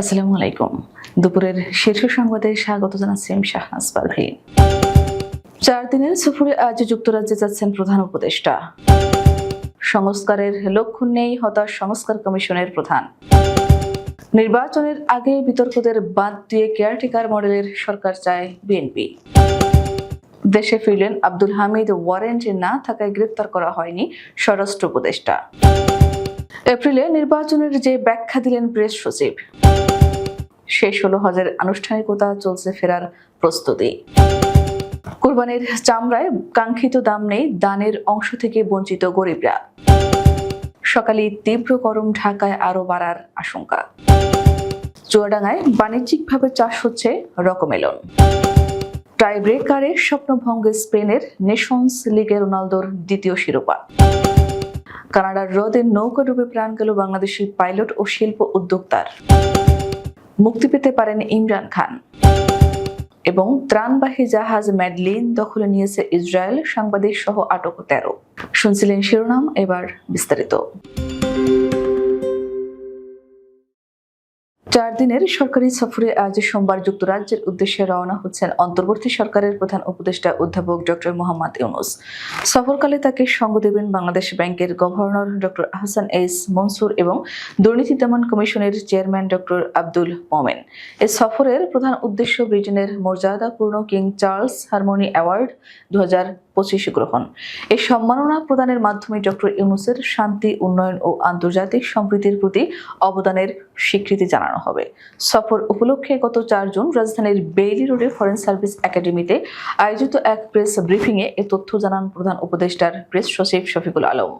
আসসালামু আলাইকুম। দুপুরের শীর্ষ সংবাদে স্বাগত জানাচ্ছি আমি শাহনাজ পারভীন চার দিনের সফরে আজ যুক্তরাজ্যে যাচ্ছেন প্রধান উপদেষ্টা। সংস্কারের লক্ষণ নেই হতাশ সংস্কার কমিশনের প্রধান। নির্বাচনের আগে বিতর্কদের বাদ দিয়ে কেয়ারটেকার মডেলের সরকার চায় বিএনপি। দেশে ফিরলেন আব্দুল হামিদ, ওয়ারেন্ট না থাকায় গ্রেপ্তার করা হয়নি স্বরাষ্ট্র উপদেষ্টা। এপ্রিলে নির্বাচনের যে ব্যাখ্যা দিলেন প্রেস সচিব। শেষ হলো হজের আনুষ্ঠানিকতা, চলছে ফেরার প্রস্তুতি। কোরবানির চামড়ায় কাঙ্ক্ষিত দাম নেই, দানের অংশ থেকে বঞ্চিত গরিবরা। সকালে তীব্র গরম ঢাকায় আরও বাড়ার আশঙ্কা। চুয়াডাঙ্গায় বাণিজ্যিকভাবে চাষ হচ্ছে রকমেলন। টাই ব্রেকারে স্বপ্নভঙ্গে স্পেনের নেশনস লিগে রোনালদোর দ্বিতীয় শিরোপা। কানাডার হ্রদে নৌকা ডুবে প্রাণ গেল বাংলাদেশি পাইলট ও শিল্প উদ্যোক্তার। মুক্তি পেতে পারেন ইমরান খান। এবং ত্রাণবাহী জাহাজ ম্যাডলিন দখলে নিয়েছে ইসরায়েল, সাংবাদিক সহ আটক তেরো। শুনছিলেন শিরোনাম, এবার বিস্তারিত। চার দিনের সরকারি সফরে আজ সোমবার যুক্তরাজ্যের উদ্দেশ্যে রওনা হচ্ছেন অন্তর্বর্তী সরকারের প্রধান উপদেষ্টা অধ্যাপক ডক্টর মোহাম্মদ ইউনুস। সফরকালে তাকে সঙ্গ দেবেন বাংলাদেশ ব্যাংকের governor doctor Ahsan S Mansur এবং দুর্নীতি দমন কমিশনের চেয়ারম্যান ডক্টর আব্দুল মোমেন। এ সফরের প্রধান উদ্দেশ্য ব্রিটেনের মর্যাদাপূর্ণ কিং চার্লস হারমোনি অ্যাওয়ার্ড দু হাজার পঁচিশ গ্রহণ। এই সম্মাননা প্রদানের মাধ্যমে ডক্টর ইউনুসের শান্তি, উন্নয়ন ও আন্তর্জাতিক সম্প্রীতির প্রতি অবদানের স্বীকৃতি জানানো হবে। সফর উপলক্ষে গত চার জুন রাজধানীর বেইলি রোডে ফরেন সার্ভিস একাডেমিতে আয়োজিত এক প্রেস ব্রিফিংয়ে এ তথ্য জানান প্রধান উপদেষ্টার প্রেস সচিব শফিকুল আলম।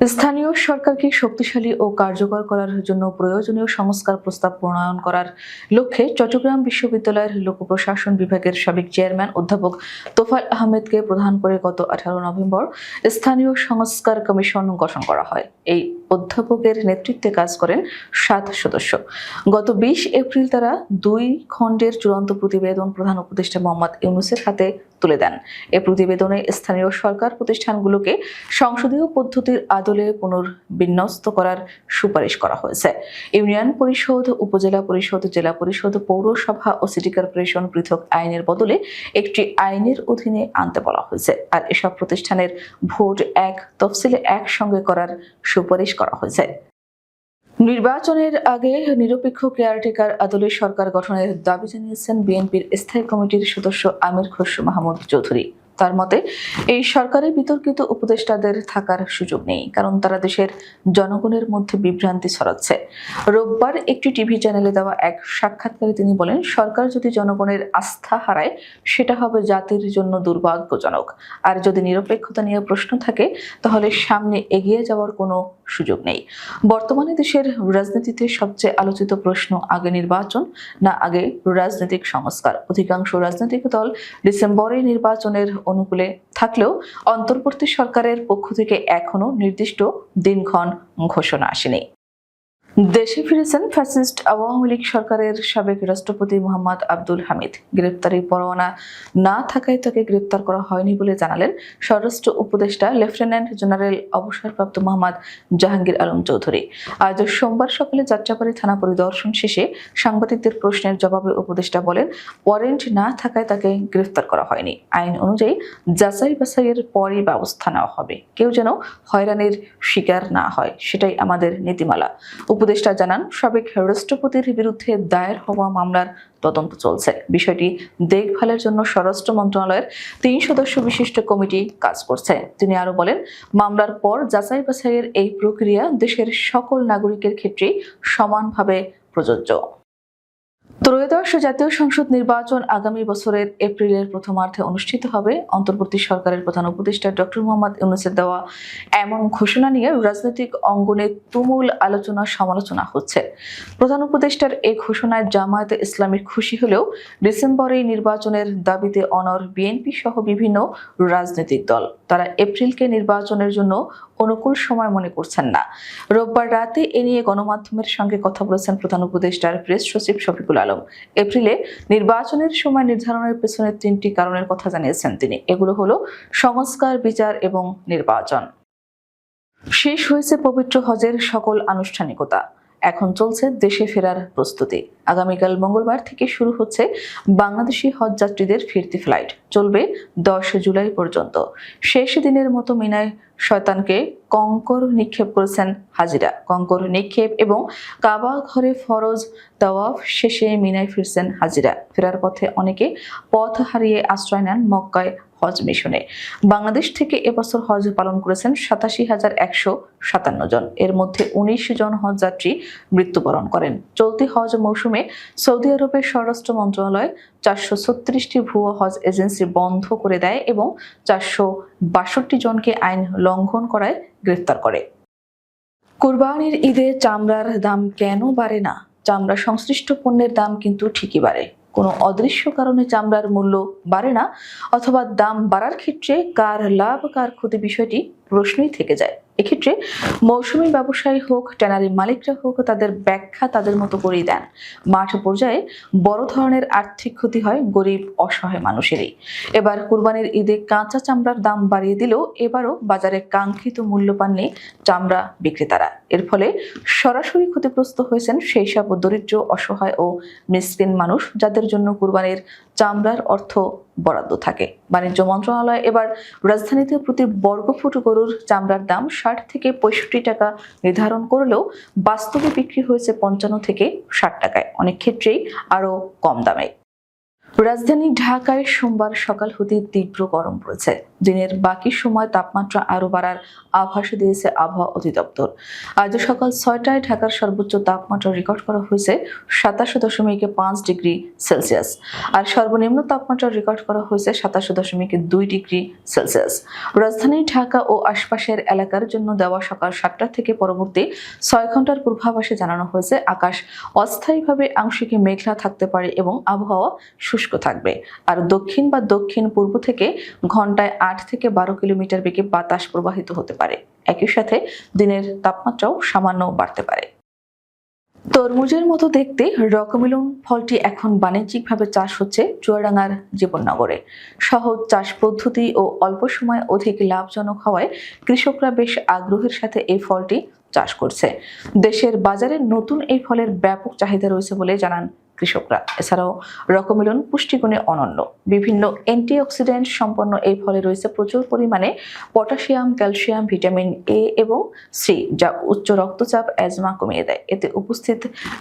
স্থানীয় সরকারকে শক্তিশালী ও কার্যকর করার জন্য প্রয়োজনীয় সংস্কার প্রস্তাব প্রণয়ন করার লক্ষ্যে চট্টগ্রাম বিশ্ববিদ্যালয়ের লোক প্রশাসন বিভাগের সাবেক চেয়ারম্যান অধ্যাপক তোফাল আহমেদকে প্রধান করে গত আঠারো নভেম্বর স্থানীয় সংস্কার কমিশন গঠন করা হয়। এই অধ্যাপকের নেতৃত্বে কাজ করেন সাত সদস্য। গত বিশ এপ্রিল তারা দুই খণ্ডের চূড়ান্ত প্রতিবেদন প্রধান উপদেষ্টা মোহাম্মদ ইউনুসের হাতে তুলে দেন। এ প্রতিবেদনে স্থানীয় সরকার প্রতিষ্ঠানগুলোকে সংসদীয় পদ্ধতির আদলে পুনর্বিন্যস্ত করার সুপারিশ করা হয়েছে। ইউনিয়ন পরিষদ, উপজেলা পরিষদ, জেলা পরিষদ, পৌরসভা ও সিটি কর্পোরেশন পৃথক আইনের বদলে একটি আইনের অধীনে আনতে বলা হয়েছে। আর এসব প্রতিষ্ঠানের ভোট এক, তফসিলে একসঙ্গে করার সুপারিশ করা হয়েছে। নির্বাচনের আগে নিরপেক্ষ কেয়ারটেকার আদলে সরকার গঠনের দাবি জানিয়েছেন বিএনপির স্থায়ী কমিটির সদস্য আমির খসরু মাহমুদ চৌধুরী। তার মতে, এই সরকারের বিতর্কিত উপদেষ্টাদের থাকার সুযোগ নেই, কারণ তারা দেশের জনগণের মধ্যে বিভ্রান্তি ছড়াচ্ছে। রোববার একটি টিভি চ্যানেলে দেওয়া এক সাক্ষাৎকারে তিনি বলেন, সরকার যদি জনগণের আস্থা হারায়, সেটা হবে জাতির জন্য দুর্ভাগ্যজনক। আর যদি নিরপেক্ষতা নিয়ে প্রশ্ন থাকে, তাহলে সামনে এগিয়ে যাওয়ার কোনো সুযোগ নেই। বর্তমানে দেশের রাজনীতিতে সবচেয়ে আলোচিত প্রশ্ন আগে নির্বাচন না আগে রাজনৈতিক সংস্কার। অধিকাংশ রাজনৈতিক দল ডিসেম্বরে নির্বাচনের অনুকূলে থাকলেও অন্তর্বর্তী সরকারের পক্ষ থেকে এখনও নির্দিষ্ট দিনক্ষণ ঘোষণা আসেনি। দেশে ফিরেছেন ফ্যাসিস্ট আওয়ামী লীগ সরকারের সাবেক রাষ্ট্রপতি মোহাম্মদ আব্দুল হামিদ। গ্রেপ্তারি পরোয়ানা না থাকায় তাকে গ্রেপ্তার করা হয়নি বলে জানালেন স্বরাষ্ট্র উপদেষ্টা লেফটেন্যান্ট জেনারেল অবসরপ্রাপ্ত মোহাম্মদ জাহাঙ্গীর আলম চৌধুরী। আজ সোমবার সকালে যাত্রাবাড়ি থানা পরিদর্শন শেষে সাংবাদিকদের প্রশ্নের জবাবে উপদেষ্টা বলেন, ওয়ারেন্ট না থাকায় তাকে গ্রেফতার করা হয়নি। আইন অনুযায়ী যাচাই বাছাইয়ের পরই ব্যবস্থা নেওয়া হবে। কেউ যেন হয়রানির শিকার না হয়, সেটাই আমাদের নীতিমালা। উপদেষ্টা জানান, সাবেক রাষ্ট্রপতির বিরুদ্ধে দায়ের হওয়া মামলার তদন্ত চলছে। বিষয়টি দেখভালের জন্য স্বরাষ্ট্র মন্ত্রণালয়ের তিন সদস্য বিশিষ্ট কমিটি কাজ করছে। তিনি আরও বলেন, মামলার পর যাচাই বাছাইয়ের এই প্রক্রিয়া দেশের সকল নাগরিকের ক্ষেত্রেই সমানভাবে প্রযোজ্য। ত্রয়োদশ জাতীয় সংসদ নির্বাচন আগামী বছরের এপ্রিলের প্রথমার্ধে অনুষ্ঠিত হবে। অন্তর্বর্তী সরকারের প্রধান উপদেষ্টা ডক্টর মোহাম্মদ ইউনুসের দেওয়া এমন ঘোষণা নিয়ে রাজনৈতিক অঙ্গনে তুমুল আলোচনা সমালোচনা হচ্ছে। প্রধান উপদেষ্টার এ ঘোষণায় জামায়াতে ইসলামী খুশি হলেও ডিসেম্বরে নির্বাচনের দাবিতে অনর বিএনপি সহ বিভিন্ন রাজনৈতিক দল। তারা এপ্রিলকে নির্বাচনের জন্য অনুকূল সময় মনে করছেন না। রোববার রাতে এ নিয়ে গণমাধ্যমের সঙ্গে কথা বলেছেন প্রধান উপদেষ্টার প্রেস সচিব শফিকুল আলম। এপ্রিলে নির্বাচনের সময় নির্ধারণের পেছনে তিনটি কারণের কথা জানিয়েছেন তিনি। এগুলো হলো সংস্কার, বিচার এবং নির্বাচন। শেষ হয়েছে পবিত্র হজের সকল আনুষ্ঠানিকতা। এখন চলছে দেশে ফেরার প্রস্তুতি। আগামীকাল মঙ্গলবার থেকে শুরু হচ্ছে বাংলাদেশি হজ যাত্রীদের ফিরতি ফ্লাইট। চলবে দশ জুলাই পর্যন্ত। শেষ দিনের মতো মিনায় শয়তানকে কঙ্কর নিক্ষেপ করেছেন হাজিরা। কঙ্কর নিক্ষেপ এবং কাবা ঘরে ফরজ তাওয়াফ শেষে মিনায় ফিরছেন হাজিরা। ফেরার পথে অনেকে পথ হারিয়ে আশ্রয় নেন মক্কায় হজ মিশনে। বাংলাদেশ থেকে এবছর হজ পালন করেছেন সাতাশি হাজার একশো সাতান্ন জন। এর মধ্যে উনিশ জন হজ যাত্রী মৃত্যুবরণ করেন। চলতি হজ মৌসুমে সৌদি আরবের স্বরাষ্ট্র মন্ত্রণালয় চারশো ছত্রিশটি ভুয়ো হজ এজেন্সি বন্ধ করে দেয় এবং চারশো বাষট্টি জনকে আইন লঙ্ঘন করায় গ্রেফতার করে। কুরবানির ঈদে চামড়ার দাম কেন বাড়ে না? চামড়া সংশ্লিষ্ট পণ্যের দাম কিন্তু ঠিকই বাড়ে। কোনো অদৃশ্য কারণে চামড়ার মূল্য বাড়ে না, অথবা দাম বাড়ার ক্ষেত্রে কার লাভ, কার ক্ষতি বিষয়টি প্রশ্নই থেকে যায়। এক্ষেত্রে মৌসুমী ব্যবসায়ী হোক, ট্যানারি মালিকরা হোক, তাদের ব্যাখ্যা তাদের মতো করেই দেন। মাঠ পর্যায়ে বড় ধরনের আর্থিক ক্ষতি হয় গরিব, অসহায় মানুষেরই। এবার কুরবানির ঈদে কাঁচা চামড়ার দাম বাড়িয়ে দিলেও এবারও বাজারে কাঙ্ক্ষিত মূল্য পাননি চামড়া বিক্রেতারা। এর ফলে সরাসরি ক্ষতিগ্রস্ত হয়েছেন সেই সব দরিদ্র, অসহায় ও মিসকিন মানুষ যাদের জন্য কুরবানির চামড়ার অর্থ বরাদ্দ থাকে। বাণিজ্য মন্ত্রণালয় এবার রাজধানীতে প্রতি বর্গ ফুট গরুর চামড়ার দাম ষাট থেকে পঁয়ষট্টি টাকা নির্ধারণ করলেও বাস্তবে বিক্রি হয়েছে পঞ্চান্ন থেকে ষাট টাকায়। অনেক ক্ষেত্রেই আরও কম দামে। রাজধানী ঢাকায় সোমবার সকাল হতে তীব্র গরম পড়েছে। দিনের বাকি সময় তাপমাত্রা আরও বাড়ার আভাস দিয়েছে আবহাওয়া অধিদপ্তর। আজ সকাল ছয়টায় ঢাকার সর্বোচ্চ তাপমাত্রা রেকর্ড করা হয়েছে সাতাশ দশমিক পাঁচ ডিগ্রি সেলসিয়াস। আর সর্বনিম্ন তাপমাত্রা রেকর্ড করা হয়েছে সাতাশ দশমিক দুই ডিগ্রি সেলসিয়াস। রাজধানী ঢাকা ও আশপাশের এলাকার জন্য দেওয়া সকাল সাতটা থেকে পরবর্তী ছয় ঘণ্টার পূর্বাভাসে জানানো হয়েছে, আকাশ অস্থায়ীভাবে আংশিক মেঘলা থাকতে পারে এবং আবহাওয়া শুষ্ক থাকবে। আর দক্ষিণ বা দক্ষিণ পূর্ব থেকে ঘন্টায় আট থেকে বারো কিলোমিটার বেগে বাতাস প্রবাহিত হতে পারে। একই সাথে দিনের তাপমাত্রাও সামান্য বাড়তে পারে। তরমুজের মতো দেখতে রকমিলন ফলটি এখন বাণিজ্যিকভাবে চাষ হচ্ছে চুয়াডাঙ্গার জীবননগরে। সহজ চাষ পদ্ধতি ও অল্প সময় অধিক লাভজনক হওয়ায় কৃষকরা বেশ আগ্রহের সাথে এই ফলটি চাষ করছে। দেশের বাজারে নতুন এই ফলের ব্যাপক চাহিদা রয়েছে বলে জানান কৃষকরা। এছাড়াও রকমিলন পুষ্টিগুণে অনন্য। বিভিন্ন অ্যান্টিঅক্সিডেন্ট সম্পন্ন এই ফলে রয়েছে প্রচুর পরিমাণে পটাশিয়াম, ক্যালসিয়াম, ভিটামিন এ এবং সি, যা উচ্চ রক্তচাপ, অ্যাজমা কমিয়ে দেয়। এতে উপস্থিত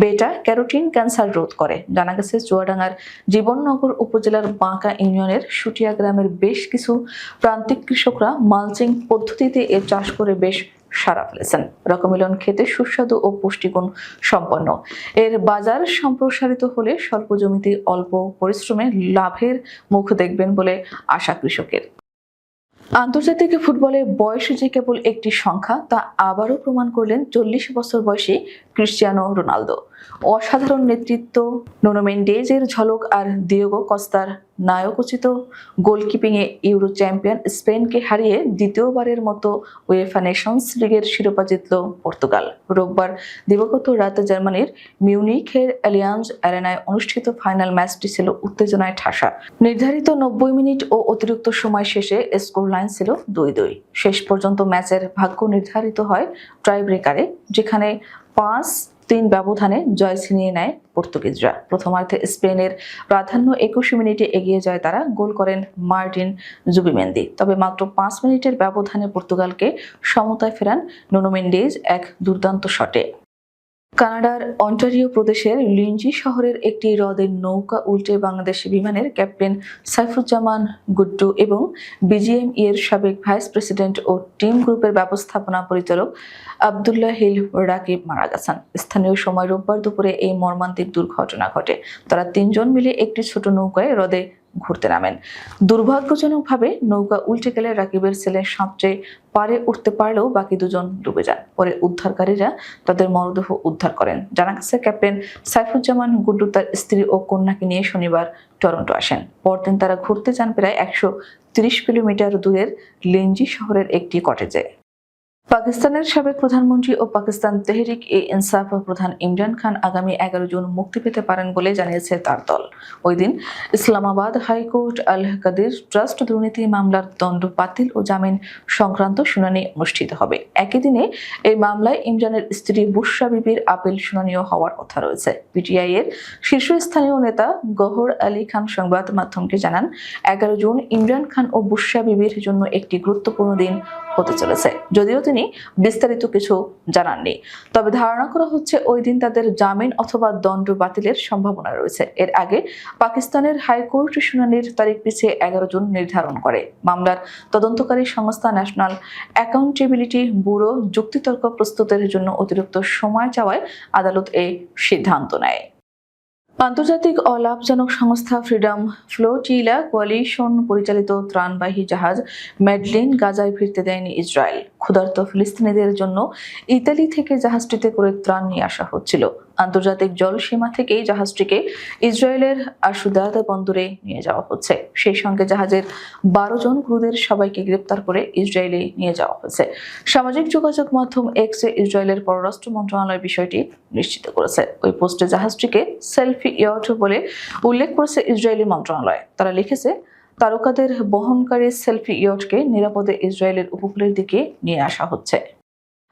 বেটা ক্যারোটিন ক্যান্সার রোধ করে। জানা গেছে, চুয়াডাঙ্গার জীবননগর উপজেলার বাঁকা ইউনিয়নের সুটিয়া গ্রামের বেশ কিছু প্রান্তিক কৃষকরা মালচিং পদ্ধতিতে এর চাষ করে বেশ সারা ফেলেছেন। রকমিলন খেতে সুস্বাদু ও পুষ্টিগুণ সম্পন্ন। এর বাজার সম্প্রসারিত হলে স্বল্প জমিতে অল্প পরিশ্রমে লাভের মুখ দেখবেন বলে আশা কৃষকের। আন্তর্জাতিক ফুটবলে বয়স যে কেবল একটি সংখ্যা, তা আবারও প্রমাণ করলেন চল্লিশ বছর বয়সী ক্রিশ্চিয়ানো রোনালদো। অসাধারণ নেতৃত্ব, নোনো মেন্ডেজের ঝলক আর দিয়েগো কস্তার নায়কোচিত গোলকিপিংয়ে ইউরো চ্যাম্পিয়ন স্পেনকে হারিয়ে দ্বিতীয়বারের মতো ওয়েফা নেশনস লিগের শিরোপা জিতল পর্তুগাল। রোববার দিবগত রাতে জার্মানির মিউনিখের অ্যালিয়ান্স অ্যারেনায় অনুষ্ঠিত ফাইনাল ম্যাচটি ছিল উত্তেজনায় ঠাসা। নির্ধারিত নব্বই মিনিট ও অতিরিক্ত সময় শেষে স্কোর লাইন ছিল দুই দুই। শেষ পর্যন্ত ম্যাচের ভাগ্য নির্ধারিত হয় ট্রাই ব্রেকারে যেখানে পাঁচ তিন ব্যবধানে জয় ছিনিয়ে নেয় পর্তুগিজরা। প্রথমার্ধে স্পেনের প্রাধান্য একুশ মিনিটে এগিয়ে যায় তারা, গোল করেন মার্টিন জুবিমেন্দি। তবে মাত্র পাঁচ মিনিটের ব্যবধানে পর্তুগালকে সমতায় ফেরান নুনো মেন্ডেজ এক দুর্দান্ত শটে। কানাডার অন্টারিও প্রদেশের লিঞ্জি শহরের একটি হ্রদের নৌকা উল্টে বাংলাদেশ বিমানের ক্যাপ্টেন সাইফুজ্জামান গুড্ডু এবং বিজিএম এর সাবেক ভাইস প্রেসিডেন্ট ও টিম গ্রুপের ব্যবস্থাপনা পরিচালক আবদুল্লাহ হিল রাকিব মারা গেছেন। স্থানীয় সময় রোববার দুপুরে এই মর্মান্তিক দুর্ঘটনা ঘটে। তারা তিনজন মিলে একটি ছোট নৌকায় হ্রদে ঘুরতে নামেন। দুর্ভাগ্যজনকভাবে নৌকা উল্টে গেলে রাকিবের ছেলে সাঁতরে পারে উঠতে পারলেও বাকি দুজন ডুবে যান। পরে উদ্ধারকারীরা তাদের মরদেহ উদ্ধার করেন। জানা গেছে ক্যাপ্টেন সাইফুজ্জামান গুড্ডু তার স্ত্রী ও কন্যাকে নিয়ে শনিবার টরন্টো আসেন। পরদিন তারা ঘুরতে যান প্রায় একশো কিলোমিটার দূরের লেঞ্জি শহরের একটি কটেজে। পাকিস্তানের সাবেক প্রধানমন্ত্রী ও পাকিস্তান তেহরিক এ ইনসাফ প্রধান ইমরান খান আগামী এগারো জুন মুক্তি পেতে পারেন বলে জানিয়েছে তার দল। ওই দিন Islamabad high court Al Qadir trust দুর্নীতি মামলার দণ্ড বাতিল ও জামিন সংক্রান্ত শুনানি অনুষ্ঠিত হবে। একই দিনে এই মামলায় ইমরানের স্ত্রী বুশরা বিবির আপিল শুনানিও হওয়ার কথা রয়েছে। পিটিআই এর শীর্ষস্থানীয় নেতা গহর আলী খান সংবাদ মাধ্যমকে জানান, এগারো জুন ইমরান খান ও বুশরা বিবির জন্য একটি গুরুত্বপূর্ণ দিন হতে চলেছে। যদিও তিনি বিস্তারিত কিছু জানাননি তবে ধারণা করা হচ্ছে ওই দিন তাদের জামিন অথবা দণ্ড বাতিলের সম্ভাবনা রয়েছে। এর আগে পাকিস্তানের হাইকোর্ট শুনানির তারিখ পিছিয়ে এগারো জুন নির্ধারণ করে। মামলার তদন্তকারী সংস্থা ন্যাশনাল অ্যাকাউন্টেবিলিটি ব্যুরো যুক্তিতর্ক প্রস্তুতের জন্য অতিরিক্ত সময় চাওয়ায় আদালত এই সিদ্ধান্ত নেয়। আন্তর্জাতিক অলাভজনক সংস্থা ফ্রিডম ফ্লোটিলা কোয়ালিশন, পরিচালিত ত্রাণবাহী জাহাজ মেডলিন গাজায় ফিরতে দেয়নি ইসরায়েল। ক্ষুধার্ত ফিলিস্তিনিদের জন্য ইতালি থেকে জাহাজটিতে করে ত্রাণ নিয়ে আসা হচ্ছিল। আন্তর্জাতিক জলসীমা থেকেই জাহাজটিকে ইসরায়েলের আশুদাদ বন্দরে নিয়ে যাওয়া হচ্ছে। সেই সঙ্গে জাহাজের বারো জন ক্রুদের সবাইকে গ্রেপ্তার করে ইসরায়েলে নিয়ে যাওয়া হয়েছে। সামাজিক যোগাযোগ মাধ্যম এক্সে ইসরায়েলের পররাষ্ট্র মন্ত্রণালয় বিষয়টি নিশ্চিত করেছে। ওই পোস্টে জাহাজটিকে সেলফি ইয়ট বলে উল্লেখ করেছে ইসরায়েলি মন্ত্রণালয়। তারা লিখেছে, তারকাদের বহনকারী সেলফি ইয়টকে নিরাপদে ইসরায়েলের উপকূলের দিকে নিয়ে আসা হচ্ছে।